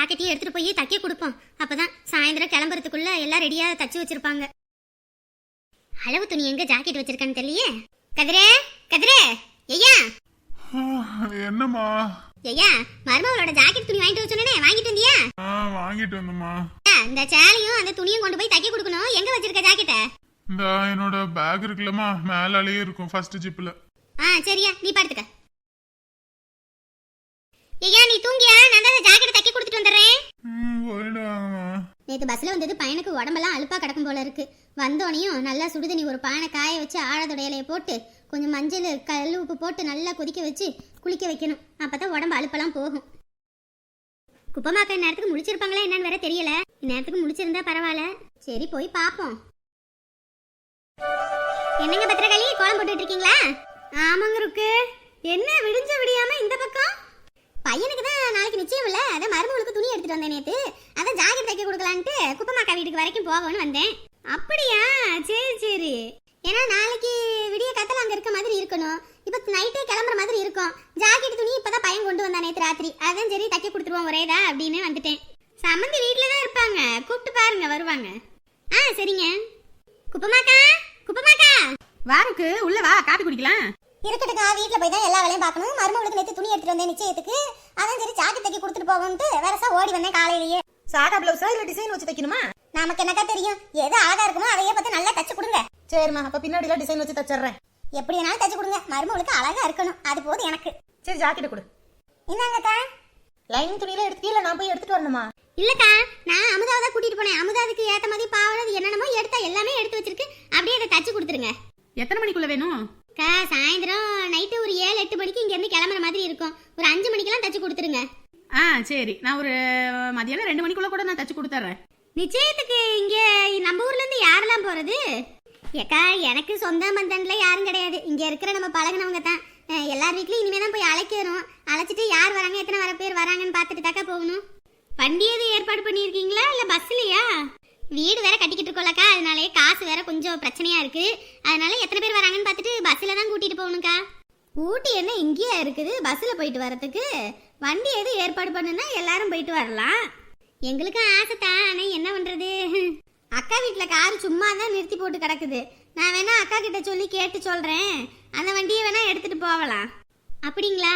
ஜாக்கெட்டையும் எடுத்துட்டு போய் தைக்க கொடுப்போம். அப்பதான் சாயந்தரம் கிளம்புறதுக்குள்ள எல்லாம் ரெடியா தச்சு வச்சிருப்பாங்க. அளவு துணி எங்க ஜாக்கெட் வச்சிருக்கான்னு தெரியலையே? கதிரே கதிரே ஐயா. என்னம்மா? ஐயா மருமகளோட ஜாக்கெட் துணி வாங்கிட்டு வர சொன்னேனே வாங்கிட்டு வந்தியா? ஆ வாங்கிட்டு வந்தம்மா. ஆ, இந்த சேலையும் அந்த துணியும் கொண்டு போய் தைக்க கொடுக்கணும். எங்க வச்சிருக்க ஜாக்கெட்டை இந்த என்னோட பேக் இருக்குல்லம்மா. மேலாலேயே இருக்கும் ஃபர்ஸ்ட் ஜிப்ல ஆ சரியா. நீ படுத்துக்க ஐயா நீ தூங்கியா? நான் தான் ஜாக்கெட் தைக்க கொடுத்துட்டு வந்துடுறேன். நேற்று பஸ்ஸில் வந்தது பையனுக்கு உடம்பெல்லாம் அலுப்பா கிடக்கும் போல இருக்கு. வந்தோனையும் நல்லா சுடுதண்ணி ஒரு பானை காய வச்சு ஆழத்தோட இலையை போட்டு கொஞ்சம் மஞ்சள் கல் உப்பு போட்டு நல்லா கொதிக்க வச்சு குளிக்க வைக்கணும். அப்பதான் உடம்பு அலுப்பெல்லாம் போகும். குப்பமாக்க நேரத்துக்கு முடிச்சிருப்பாங்களா என்னன்னு வேற தெரியல. இந்நேரத்துக்கு முடிச்சிருந்தா பரவாயில்ல. சரி போய் பார்ப்போம் என்னங்க பத்திரகாளி? கோலம் போட்டுட்டு இருக்கீங்களா? ஆமாங்க இருக்கு என்ன விடிஞ்ச விடியாம இந்த பக்கம்? பையனுக்கு தான் நாளைக்கு நிச்சயம் இல்லை. அதான் மருமகளுக்கு துணி எடுத்துட்டு வந்தேன் நேற்று அதான் ஜாக்கெட் தைக்க கொடுக்கலான்ட்டு குப்பமாக்கா வீட்டுக்கு வரைக்கும் போகணும்னு வந்தேன். அப்படியா? சரி சரி. ஏன்னா நாளைக்கு விடிய கத்தல அங்கே இருக்க மாதிரி இருக்கணும். இப்போ நைட்டே கிளம்புற மாதிரி இருக்கும். ஜாக்கெட் துணி இப்போதான் பையன் கொண்டு வந்தான் நேற்று ராத்திரி. அதான் சரி தைக்க கொடுத்துருவோம் ஒரேதா அப்படின்னு வந்துட்டேன். சம்மந்தி வீட்டில் தான் இருப்பாங்க. கூப்பிட்டு பாருங்க வருவாங்க. ஆ சரிங்க. குப்பமாக்கா குப்பமாக்கா. வாருக்கு உள்ள வா காப்பி குடிக்கலாம். இருக்கட்டுக்கா வீட்ல போய் தான் எல்லா வேலையும் பார்க்கணும். மருமகளுக்கு நேத்து துணி எடுத்துட்டு வந்தேன் நிச்சயத்துக்கு. அதான் சரி ஜாக்கெட் தைக்க கொடுத்துட்டு போவோம்ட்டு வேறசா ஓடி வந்தேன் காலையிலேயே. சாதா பிளவுஸா இல்ல டிசைன் வச்சு தைக்கணுமா? நமக்கு என்னக்கா தெரியும்? எது அழகா இருக்குமோ அதையே பார்த்து நல்லா தச்சு கொடுங்க. சரிம்மா அப்ப பின்னாடில டிசைன் வச்சு தச்சிடுறேன். எப்படி வேணாலும் தச்சு கொடுங்க. மருமகளுக்கு அழகா இருக்கணும். அது போதும் எனக்கு. சரி ஜாக்கெட் கொடு. இந்தாங்கக்கா. லைனிங் துணியில எடுத்துக்கல நான் போய் எடுத்துட்டு வரணுமா? இல்லக்கா நான் அமுதாவை தான் கூட்டிட்டு போனேன். அமுதாவுக்கு ஏத்த மாதிரி பாவனது என்னென்னமோ எடுத்தா எல்லாமே எடுத்து வச்சிருக்கு. அப்படியே அதை தச்சு கொடுத்துருங்க. எத்தனை மணிக்குள்ள வேணும்? அக்கா சாயந்தரம் நைட்டு ஒரு ஏழு எட்டு மணிக்கு இங்க இருந்து கிளம்புற மாதிரி இருக்கும். ஒரு அஞ்சு மணிக்கெல்லாம் தச்சு கொடுத்துருங்க. ஆ சரி. நான் ஒரு மதியானம் ரெண்டு மணிக்குள்ள கூட நான் தச்சு கொடுத்துட்றேன் நிச்சயத்துக்கு இங்க நம்ம ஊர்ல இருந்து யாரெல்லாம் போறது? ஏக்கா எனக்கு சொந்த பந்தன்ல யாரும் கிடையாது. இங்க இருக்கிற நம்ம பழகுனவங்க தான். எல்லார் வீட்லயும் இனிமே தான் போய் அழைக்கிறோம். அழைச்சிட்டு யார் வராங்க எத்தனை வர பேர் வராங்கன்னு பார்த்துட்டு தாக்கா போகணும். வண்டி எதுவும் ஏற்பாடு பண்ணியிருக்கீங்களா? இல்ல பஸ்லயா வீடு வேற கட்டிக்கிட்டு இருக்கோம்லக்கா. அதனாலே காசு வேற கொஞ்சம் பிரச்சனையா இருக்கு. அதனால எத்தனை பேர் வராங்கன்னு பார்த்துட்டு பஸ்ல தான் கூட்டிட்டு போகணும்க்கா. ஊட்டி என்ன இங்கேயா இருக்குது? பஸ்ல போயிட்டு வரதுக்கு வண்டி எதுவும் ஏற்பாடு பண்ணுனா எல்லாரும் போயிட்டு வரலாம். எங்களுக்கும் ஆசை தான் ஆனா என்ன பண்றது? அக்கா வீட்டில் கார் சும்மா தான் நிறுத்தி போட்டு கிடக்குது. நான் வேணா அக்கா கிட்ட சொல்லி கேட்டு சொல்றேன். அந்த வண்டியை வேணா எடுத்துட்டு போகலாம். அப்படிங்களா?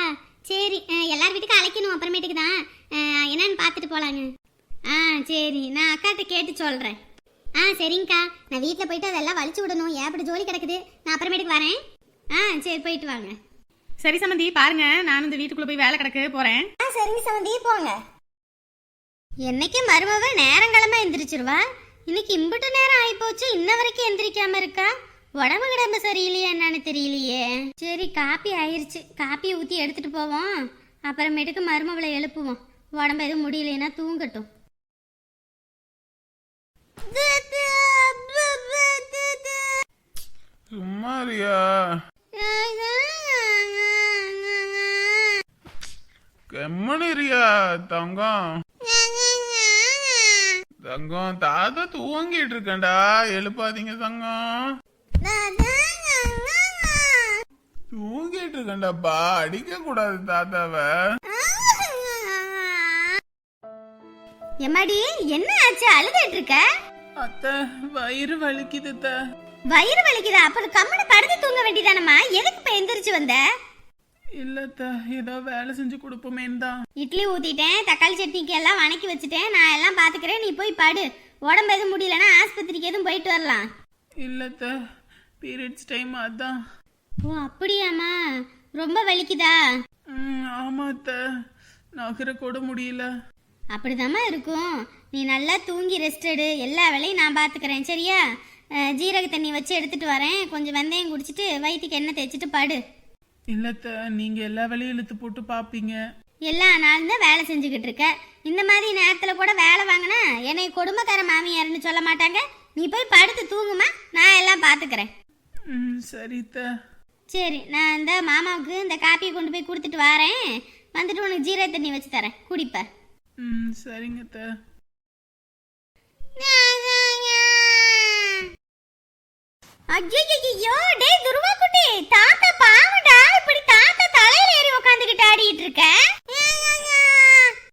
சரி எல்லார் வீட்டுக்கும் அழைக்கணும். அப்புறமேட்டுக்கு தான். என்னன்னு பார்த்துட்டு போகலாங்க ஆ சரி. நான் அக்காட்ட கேட்டு சொல்றேன். ஆ சரிங்கக்கா. நான் வீட்டில் போயிட்டு அதெல்லாம் வலிச்சு விடணும். ஏப்படி ஜோலி கிடக்குது? நான் அப்புறமேட்டுக்கு வரேன். ஆ சரி போயிட்டு வாங்க. சரி சம்மந்தி பாருங்க. நான் இந்த வீட்டுக்குள்ள போய் வேலை கிடக்கு போறேன். ஆ சரிங்க சமந்தி. போங்க. என்னைக்கு மருமவ நேரங்கிழமை எந்திரிச்சிருவா? இன்னைக்கு இம்புட்டு நேரம் ஆயிப்போச்சு. இன்ன வரைக்கும் எந்திரிக்காம இருக்கா? உடம்பு கிடம்பு சரியில்லையா என்னன்னு தெரியலையே. சரி காப்பி ஆயிருச்சு. காப்பியை ஊத்தி எடுத்துட்டு போவோம். அப்புறமேட்டுக்கு மருமவளை எழுப்புவோம். உடம்பு எதுவும் முடியலைன்னா தூங்கட்டும். சும்மாரியா. கம்மனிரியா தங்கம். தங்கம் தாத்தா தூங்கிட்டு இருக்கேன்டா எழுப்பாதீங்க தங்கம். தூங்கிட்டு இருக்கேன்டாப்பா அடிக்க கூடாது தாத்தாவை. எம்மாடி என்ன ஆச்சு? அழுதுட்டு இருக்க? அத்தை வயிறு வலிக்குது அத்தை. வயிறு வலிக்குதா? அப்புறம் கம்மனை படுத்து தூங்க வேண்டியதானம்மா? எதுக்கு இப்ப எந்திரிச்சு வந்த? இல்ல அத்தை, ஏதோ வேலை செஞ்சு கொடுப்போமேன்னு தான். இட்லி ஊத்திட்டேன் தக்காளி சட்னிக்கு எல்லாம் வணக்கி வச்சுட்டேன். நான் எல்லாம் பாத்துக்கிறேன். நீ போய் படு. உடம்பு எதுவும் முடியலன்னா ஆஸ்பத்திரிக்கு எதுவும் போயிட்டு வரலாம். இல்ல பீரியட்ஸ் டைம் அதான். ஓ அப்படியாம்மா? ரொம்ப வலிக்குதா? ம், ஆமா அத்தை. நகர கூட முடியல. அப்படிதாம்மா இருக்கும். நீ நல்லா தூங்கி ரெஸ்ட் எடு. எல்லா வேலையும் நான் பாத்துக்கிறேன். சரியா? ஜீரக தண்ணி வச்சு எடுத்துட்டு வரேன். கொஞ்சம் வெந்தயம் குடிச்சிட்டு வயிற்றுக்கு எண்ணெய் தேய்ச்சிட்டு படு. இல்லத்த நீங்க எல்லா வேலையும் இழுத்து போட்டு பாப்பீங்க. எல்லா நாளும் தான் வேலை செஞ்சுக்கிட்டு இருக்க. இந்த மாதிரி நேரத்தில் கூட வேலை வாங்கினா என்னை கொடுமைக்கார மாமியார்னு சொல்ல மாட்டாங்க. நீ போய் படுத்து தூங்குமா. நான் எல்லாம் பார்த்துக்கிறேன் ம் சரி நான் இந்த மாமாவுக்கு இந்த காப்பியை கொண்டு போய் கொடுத்துட்டு வரேன். வந்துட்டு உனக்கு ஜீரக தண்ணி வச்சு தரேன். குடிப்ப. ம் சரிங்க அத்த. ஐயோ டேய் துருவா குட்டி தாத்தா பாவடா இப்படி தாத்தா தலையில ஏறி உட்கார்ந்துகிட்டு ஆடிட்டு இருக்க?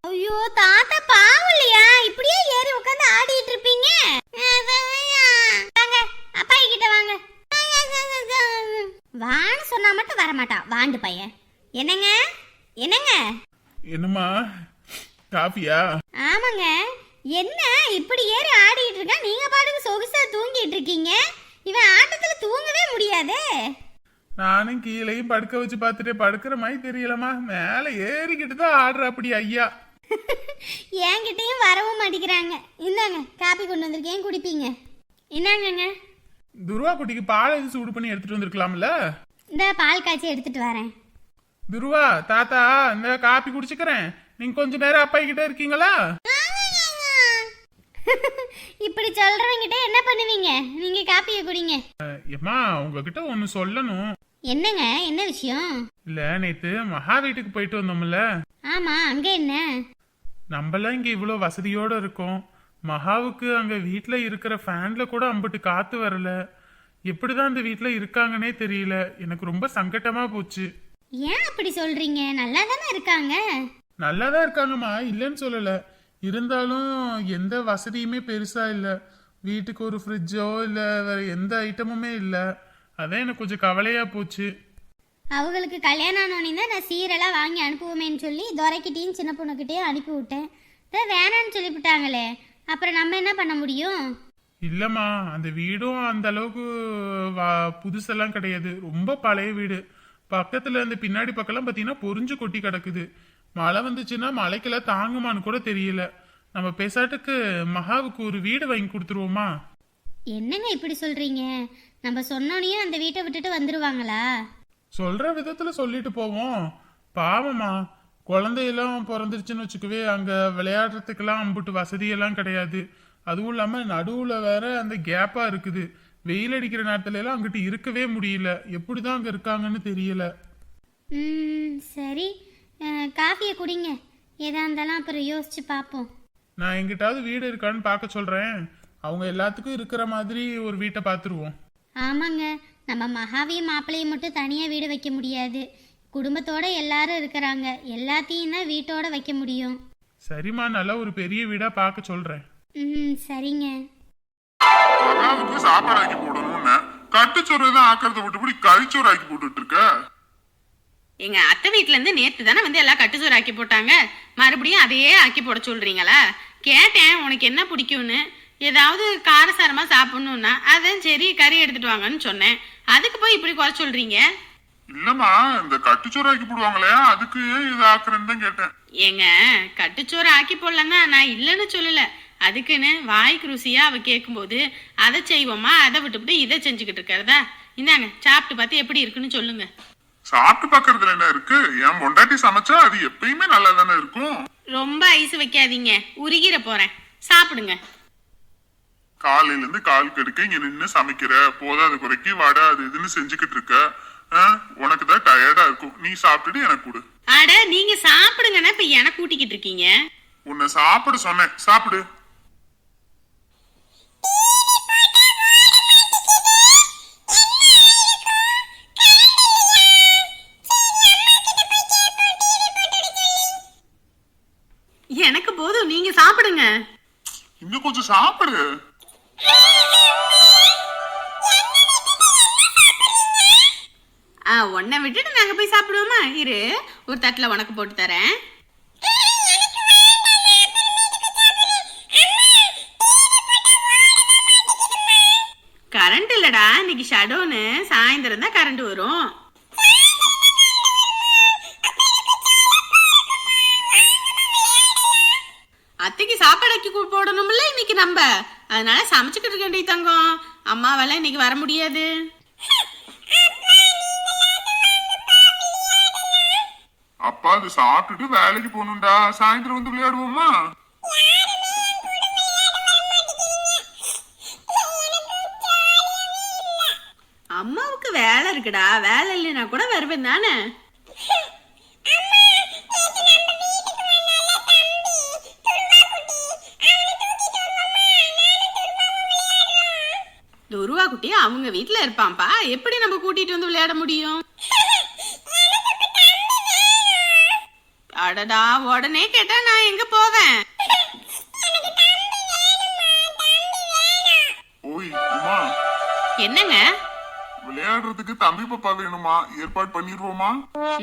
ஐயோ தாத்தா பாவம் இல்லையா? இப்படியே ஏறி உட்காந்து ஆடிட்டு இருப்பீங்க? வாங்க அப்பா கிட்ட வாங்க. வான்னு சொன்னா மட்டும் வர மாட்டான் வாண்டு பையன். என்னங்க? என்னங்க? என்னம்மா? காஃபியா? ஆமாங்க. என்ன? இப்படி ஏறி ஆடிட்டு இருக்கான் நீங்க பாட்டுக்கு சொகுசா தூங்கிட்டு இருக்கீங்க. இவன் ஆட்டத்துல தூங்கவே முடியாதே. நானும் கீழேயும் படுக்க வச்சு பார்த்துட்டு படுக்கிற மாதிரி தெரியலம்மா. மேலே ஏறிக்கிட்டு தான் ஆடுற அப்படி ஐயா. என்கிட்டயும் வரவும் மாட்டேங்கிறாங்க. இந்தாங்க காப்பி கொண்டு வந்திருக்கேன் குடிப்பீங்க? இந்தாங்கங்க. துருவா குட்டிக்கு பால் எதுவும் சூடு பண்ணி எடுத்துட்டு வந்திருக்கலாம்ல? இந்த பால் காய்ச்சி எடுத்துட்டு வரேன். துருவா தாத்தா இந்த காப்பி குடிச்சுக்கிறேன். நீங்க கொஞ்ச நேரம் அப்பா கிட்ட இருக்கீங்களா? இப்படி சொல்றவங்கிட்ட என்ன பண்ணுவீங்க? நீங்க காப்பியை குடிங்க. எம்மா உங்ககிட்ட ஒன்னு சொல்லணும். என்னங்க? என்ன விஷயம்? இல்ல நேத்து மகா வீட்டுக்கு போயிட்டு வந்தோம்ல. ஆமா அங்க என்ன? நம்மளாம் இங்க இவ்வளோ வசதியோட இருக்கோம். மகாவுக்கு அங்க வீட்ல இருக்கிற ஃபேன்ல கூட அம்பிட்டு காத்து வரல. எப்படிதான் அந்த வீட்ல இருக்காங்கன்னே தெரியல. எனக்கு ரொம்ப சங்கட்டமா போச்சு. ஏன் அப்படி சொல்றீங்க? நல்லா தானே இருக்காங்க. நல்லா தான் இருக்காங்கம்மா. இல்லைன்னு சொல்லல. இருந்தாலும் எந்த வசதியுமே பெருசா இல்ல. வீட்டுக்கு ஒரு ஃப்ரிட்ஜோ இல்ல வேற எந்த ஐட்டமுமே இல்ல. அதான் எனக்கு கொஞ்சம் கவலையா போச்சு. அவங்களுக்கு கல்யாணம் ஆனோடனே தான் நான் சீரெல்லாம் வாங்கி அனுப்புவோமேன்னு சொல்லி துரைக்கிட்டையும் சின்ன பொண்ணுக்கிட்டையும் அனுப்பி விட்டேன் இதான் வேணான்னு சொல்லிவிட்டாங்களே. அப்புறம் நம்ம என்ன பண்ண முடியும்? இல்லம்மா. அந்த வீடும் அந்த அளவுக்கு வா- புதுசெல்லாம் கிடையாது. ரொம்ப பழைய வீடு. பக்கத்துல அந்த பின்னாடி பக்கம்லாம் பாத்தீங்கன்னா பொறிஞ்சு கொட்டி கிடக்குது. மழை வந்துச்சுன்னா மழைக்கெல்லாம் தாங்குமான்னு கூட தெரியல. நம்ம பேசாட்டுக்கு மகாவுக்கு ஒரு வீடு வாங்கி கொடுத்துருவோமா? என்னங்க இப்படி சொல்றீங்க? நம்ம சொன்னோனையே அந்த வீட்டை விட்டுட்டு வந்துருவாங்களா? சொல்ற விதத்துல சொல்லிட்டு போவோம். பாவமா குழந்தையெல்லாம் பிறந்துருச்சுன்னு வச்சுக்கவே அங்க விளையாடுறதுக்கெல்லாம் அம்புட்டு வசதியெல்லாம் கிடையாது. அதுவும் இல்லாம நடுவுல வேற அந்த கேப்பா இருக்குது. வெயில் அடிக்கிற நேரத்துல எல்லாம் அங்கிட்டு இருக்கவே முடியல. எப்படிதான் அங்க இருக்காங்கன்னு தெரியல. சரி. காஃபியை குடிங்க. எதா இருந்தாலும் அப்புறம் யோசிச்சு பார்ப்போம் நான் எங்கிட்டாவது வீடு இருக்கான்னு பார்க்க சொல்றேன். அவங்க எல்லாத்துக்கும் இருக்கிற மாதிரி ஒரு வீட்டை பார்த்துருவோம். ஆமாங்க. நம்ம மகாவிய மாப்பிள்ளையை மட்டும் தனியாக வீடு வைக்க முடியாது. குடும்பத்தோட எல்லாரும் இருக்கிறாங்க. எல்லாத்தையும் தான் வீட்டோட வைக்க முடியும். சரிம்மா நல்லா ஒரு பெரிய வீடா பார்க்க சொல்றேன். ம் சரிங்க. சாப்பாடு ஆக்கி போடணும்னு. கட்டுச்சோறு தான் ஆக்கிறத விட்டுபடி கறிச்சோறு ஆக்கி போட்டுட்டு இருக்க? எங்க அத்தை வீட்ல இருந்து நேத்து தானே வந்து எல்லாம் கட்டுச்சோறு ஆக்கி போட்டாங்க. மறுபடியும் அதையே ஆக்கி போட சொல்றீங்களா? கேட்டேன் உனக்கு என்ன பிடிக்கும்னு. ஏதாவது காரசாரமா சாப்பிடணும்னா அதான் சரி கறி எடுத்துட்டு வாங்கன்னு சொன்னேன். அதுக்கு போய் இப்படி குறை சொல்றீங்க? இல்லம்மா இந்த கட்டுச்சோறு ஆக்கி போடுவாங்களே அதுக்கு இது ஆக்குறேன்னு தான் கேட்டேன். ஏங்க கட்டுச்சோறு ஆக்கி போடலன்னா நான் இல்லைன்னு சொல்லல. அதுக்குன்னு வாய்க்கு ருசியா அவ கேட்கும்போது அதை செய்வோமா அதை விட்டுவிட்டு இதை செஞ்சுக்கிட்டு இருக்கிறதா? இந்தாங்க சாப்பிட்டு பார்த்து எப்படி இருக்குன்னு சொல்லுங்க. சாப்பிட்டு பாக்குறதுல என்ன இருக்கு? என் பொண்டாட்டி சமைச்சா அது எப்பயுமே நல்லா தானே இருக்கும். ரொம்ப ஐஸ் வைக்காதீங்க. உருகிற போறேன். சாப்பிடுங்க. காலையில இருந்து கால் கெடுக்க இங்க நின்னு சமைக்கிற. போதாத குறைக்கு வடை அது இதுன்னு செஞ்சுக்கிட்டு இருக்க. உனக்கு தான் டயர்டா இருக்கும். நீ சாப்பிட்டுட்டு எனக்கு கொடு. அட நீங்க சாப்பிடுங்கன்னா இப்ப எனக்கு கூட்டிக்கிட்டு இருக்கீங்க? உன்னை சாப்பிட சொன்னேன். சாப்பிடு. போதும் நீங்க சாப்பிடுங்க. இன்னும் கொஞ்சம் சாப்பிடு. ஆ உன்னை விட்டுட்டு நாங்க போய் சாப்பிடுவோமா? இரு ஒரு தட்டுல உனக்கு போட்டு தரேன். கரண்ட் இல்லடா இன்னைக்கு ஷடோன்னு சாயந்தரம் தான் கரண்ட் வரும். அத்தைக்கு சாப்பாடு ஆக்கி கு- போடணும்ல இன்னைக்கு நம்ம? அதனால சமைச்சுக்கிட்டு இருக்கேன்டி தங்கம். அம்மாவால இன்னைக்கு வர முடியாது. அப்பா அது சாப்பிட்டுட்டு வேலைக்கு போகணும்டா. சாயந்தரம் வந்து விளையாடுவோமா? அம்மாவுக்கு வேலை இருக்குடா. வேலை இல்லைன்னா கூட வருவேன் தானே? துருவா குட்டி அவங்க வீட்ல இருப்பான்ப்பா. எப்படி நம்ம கூட்டிட்டு வந்து விளையாட முடியும்? அடடா உடனே கேட்டா நான் எங்க போவேன்? ஓய் உமா. என்னங்க? விளையாடுறதுக்கு தம்பி பாப்பா வேணுமா? ஏற்பாடு பண்ணிடுவோமா?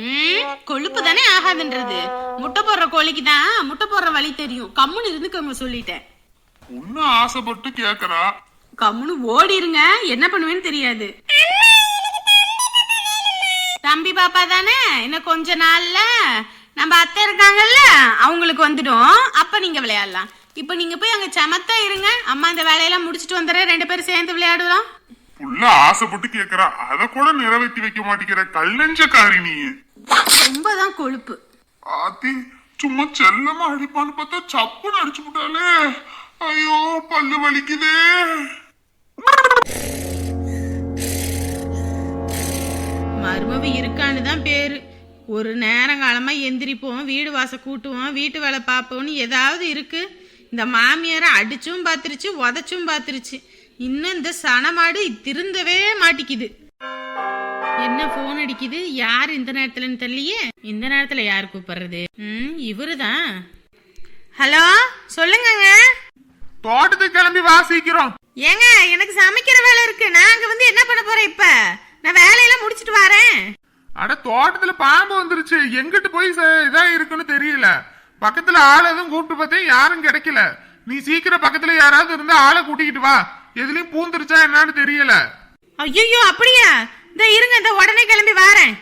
ம், கொழுப்பு தானே ஆகாதுன்றது. முட்டை போடுற கோழிக்கு தான் முட்டை போடுற வழி தெரியும். கம்முன்னு இருந்துக்கோங்க சொல்லிட்டேன். பொண்ணு ஆசைப்பட்டு கேக்குறா. கம்முன்னு ஓடிருங்க. என்ன பண்ணுவேன்னு தெரியாது. தம்பி பாப்பா தானே? இன்னும் கொஞ்ச நாள்ல நம்ம அத்தை இருக்காங்கல்ல அவங்களுக்கு வந்துடும். அப்ப நீங்க விளையாடலாம். இப்ப நீங்க போய் அங்க சமத்தா இருங்க. அம்மா இந்த வேலையெல்லாம் முடிச்சிட்டு வந்துடுறேன். ரெண்டு பேரும் சேர்ந்து விளையாடலாம் புள்ள ஆசைப்பட்டு கேக்குறா. அத கூட நிறைவேற்றி வைக்க மாட்டேங்கிற கல்லஞ்சக்காரி நீ ரொம்ப தான் கொழுப்பு. ஆத்தி சும்மா செல்லமா அடிப்பான்னு பார்த்தா சப்புன்னு அடிச்சு விட்டாலே ஐயோ பல்லு வலிக்குதே. மருமவ இருக்கான்னு தான் பேரு. ஒரு நேரங்காலமா எந்திரிப்போம் வீடு வாச கூட்டுவோம் வீட்டு வேலை பார்ப்போம்னு ஏதாவது இருக்கு. இந்த மாமியாரை அடிச்சும் பார்த்துருச்சு உதச்சும் பார்த்துருச்சு. இன்னும் இந்த சனமாடு திருந்தவே மாட்டிக்குது. என்ன போன் அடிக்குது? யார் இந்த நேரத்துலன்னு தெரியலையே. இந்த நேரத்துல யார் கூப்பிடுறது? ம் இவருதான். ஹலோ சொல்லுங்க தோட்டத்துக்கு கிளம்பி வா சீக்கிரம் ஏங்க எனக்கு சமைக்கிற வேலை இருக்கு. நான் அங்க வந்து என்ன பண்ண போறேன் இப்ப? நான் வேலையெல்லாம் முடிச்சிட்டு வரேன். அட தோட்டத்துல பாம்பு வந்துருச்சு. எங்கிட்டு போய் ச- இதா இருக்குன்னு தெரியல. பக்கத்துல ஆள் எதுவும் கூப்பிட்டு பார்த்தேன் யாரும் கிடைக்கல. நீ சீக்கிரம் பக்கத்துல யாராவது இருந்தா ஆளை கூட்டிக்கிட்டு வா. எதுலயும் பூந்துருச்சா என்னன்னு தெரியல. ஐயோ அப்படியா? இந்த இருங்க இந்த உடனே கிளம்பி வரேன்.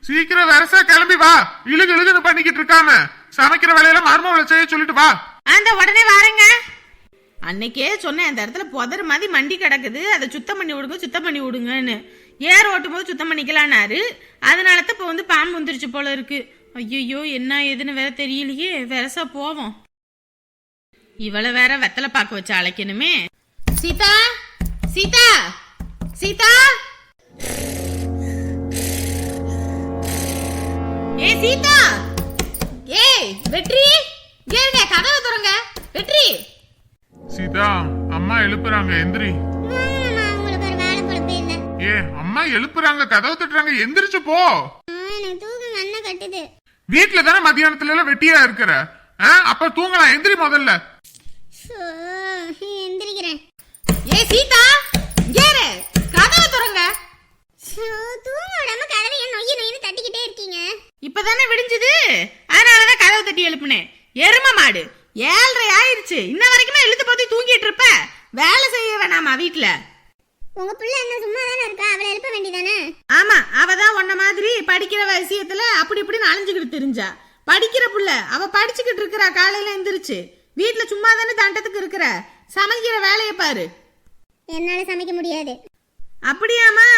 சீக்கிரம் வரசா கிளம்பி வா. இழுகு இழுகுன்னு பண்ணிக்கிட்டு இருக்காம. சமைக்கிற வேலையில மர்மவளை செய்ய சொல்லிட்டு வா. அந்த உடனே வரேங்க. அன்னைக்கே சொன்னேன் அந்த இடத்துல புதர் மாதிரி மண்டி கிடக்குது. அதை சுத்தம் பண்ணி விடுங்க சுத்தம் பண்ணி விடுங்கன்னு. ஏர் ஓட்டும் போது சுத்தம் பண்ணிக்கலான்னாரு. அதனால தான் இப்போ வந்து பாம்பு வந்துருச்சு போல இருக்கு. ஐயோ என்ன ஏதுன்னு வேற தெரியலையே. வெரசா போவோம். இவளை வேற வெத்தலை பார்க்க வச்சு அழைக்கணுமே. சீதா சீதா சீதா. ஏ சீதா. ஏய் வெற்றி. இங்க கதவை துறங்க. வெற்றி. சீதா அம்மா எழுப்புறாங்க எந்திரி. நான் உங்களுக்கு ஒரு வேலை போல போயிருந்தேன் ஏ அம்மா எழுப்புறாங்க கதவு தட்டுறாங்க எந்திரிச்சு போ. வீட்டுல தானே மத்தியானத்துல எல்லாம் வெட்டியா இருக்கிற? ஆ, அப்ப தூங்கலாம் எந்திரி முதல்ல. எந்திரிக்கிறேன். ஏ சீதா இரு. கதவை திறங்க. தூங்க விடாம கதவை ஏன் நொய்யு நொய்னு தட்டிக்கிட்டே இருக்கீங்க? இப்பதானே விடிஞ்சது? அதனாலதான் கதவை தட்டி எழுப்புனேன். எரும மாடு. ஏழரை ஆயிருச்சு. இன்ன வரைக்குமே இழுத்து போத்தி தூங்கிட்டு இருப்ப. வேலை செய்ய வேணாமா வீட்டுல உங்க பிள்ளை என்ன சும்மா தானே இருக்கா? அவளை எழுப்ப வேண்டியதானே? ஆமா அவ தான் உன்ன மாதிரி படிக்கிற விஷயத்துல அப்படி இப்படின்னு அலைஞ்சுக்கிட்டு தெரிஞ்சா. படிக்கிற புள்ள அவ படிச்சுக்கிட்டு இருக்கிறா காலையில எந்திரிச்சு. வீட்டுல சும்மா தானே தண்டத்துக்கு இருக்கிற? சமைக்கிற வேலையை பாரு. என்னால சமைக்க முடியாது. அப்படியாம்மா?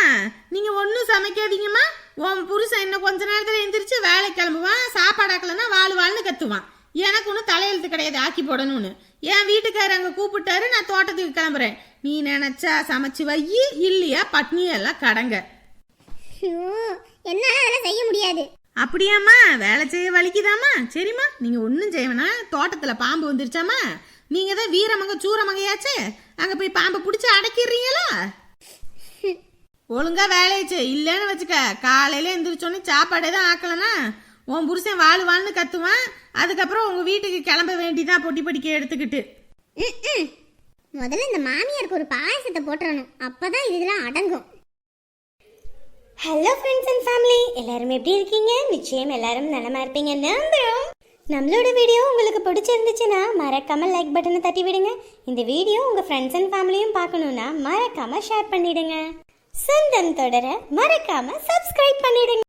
நீங்க ஒன்றும் சமைக்காதீங்கம்மா. உன் புருஷன் இன்னும் கொஞ்ச நேரத்துல எந்திரிச்சு வேலை கிளம்புவான் சாப்பாடு ஆக்கலன்னா வாழ் வாழ்னு கத்துவான். எனக்கு ஒன்றும் தலையெழுத்து கிடையாது ஆக்கி போடணும்னு. என் வீட்டுக்காரர் அங்கே கூப்பிட்டாரு நான் தோட்டத்துக்கு கிளம்புறேன். நீ நினைச்சா சமைச்சு வை இல்லையா பட்னி எல்லாம் கடங்க என்னால அதெல்லாம் செய்ய முடியாது. அப்படியாம்மா வேலை செய்ய வலிக்குதாம்மா? சரிம்மா நீங்க ஒன்றும் செய்ய வேணாம் தோட்டத்துல பாம்பு வந்துருச்சாம்மா? நீங்க தான் வீரமங்க சூரமங்கையாச்சே அங்க போய் பாம்பை பிடிச்சி அடக்கிடுறீங்களா? ஒழுங்கா வேலையை செய் இல்லைன்னு வச்சுக்க. காலையில எந்திரிச்சோன்னே சாப்பாடே தான் ஆக்கலனா உன் புருஷன் வாழ் வாழ்னு கத்துவான் அதுக்கப்புறம் உங்க வீட்டுக்கு கிளம்ப வேண்டிதான் பொட்டி படிக்க எடுத்துக்கிட்டு. முதல்ல இந்த மாமியாருக்கு ஒரு பாயசத்தை போட்டுறணும். அப்பதான் இதெல்லாம் அடங்கும். ஹலோ ஃப்ரெண்ட்ஸ் அண்ட் ஃபேமிலி எல்லாரும் எப்படி இருக்கீங்க? நிச்சயம் எல்லாரும் நலமா இருப்பீங்க நம்புறோம். நம்மளோட வீடியோ உங்களுக்கு பிடிச்சிருந்துச்சுன்னா மறக்காம லைக் பட்டனை தட்டி விடுங்க. இந்த வீடியோ உங்க ஃப்ரெண்ட்ஸ் அண்ட் ஃபேமிலியும் பார்க்கணும்னா மறக்காம ஷேர் பண்ணிடுங்க. சொந்தம் தொடர மறக்காம சப்ஸ்கிரைப் பண்ணிடுங்க.